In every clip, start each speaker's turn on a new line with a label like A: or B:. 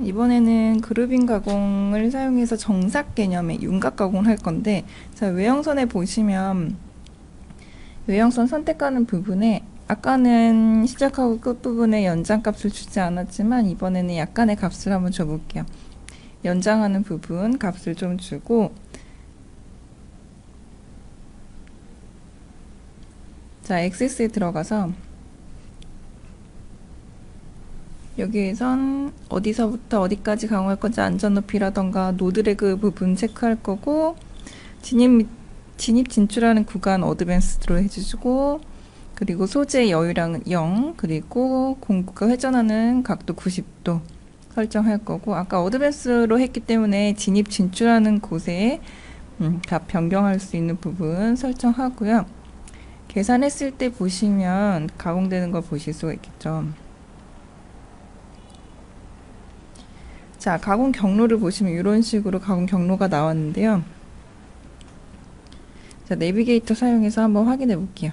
A: 이번에는 그루빙 가공을 사용해서 정삭 개념의 윤곽 가공을 할 건데 자 외형선에 보시면 외형선 선택하는 부분에 아까는 시작하고 끝부분에 연장값을 주지 않았지만 이번에는 약간의 값을 한번 줘볼게요. 연장하는 부분 값을 좀 주고 자 XS에 들어가서 여기에선 어디서부터 어디까지 강화할 건지 안전 높이라던가 노드레그 부분 체크할 거고 진입 진입 진출하는 구간 어드밴스드로 해주시고 그리고 소재 여유량은 0 그리고 공구가 회전하는 각도 90도 설정할 거고 아까 어드밴스로 했기 때문에 진입 진출하는 곳에 음, 값 변경할 수 있는 부분 설정하고요. 계산했을 때 보시면 가공되는 걸 보실 수가 있겠죠. 자, 가공 경로를 보시면 이런 식으로 가공 경로가 나왔는데요. 자, 내비게이터 사용해서 한번 확인해 볼게요.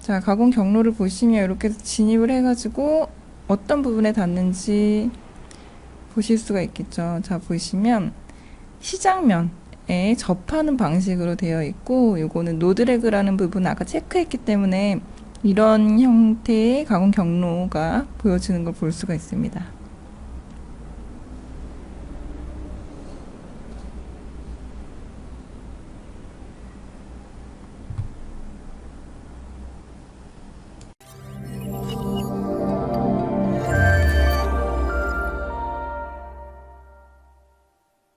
A: 자, 가공 경로를 보시면 이렇게 진입을 해가지고 어떤 부분에 닿는지 보실 수가 있겠죠. 자, 보시면 시장면 에 접하는 방식으로 되어 있고, 요거는 노드래그라는 부분 아까 체크했기 때문에 이런 형태의 가공 경로가 보여지는 걸 볼 수가 있습니다.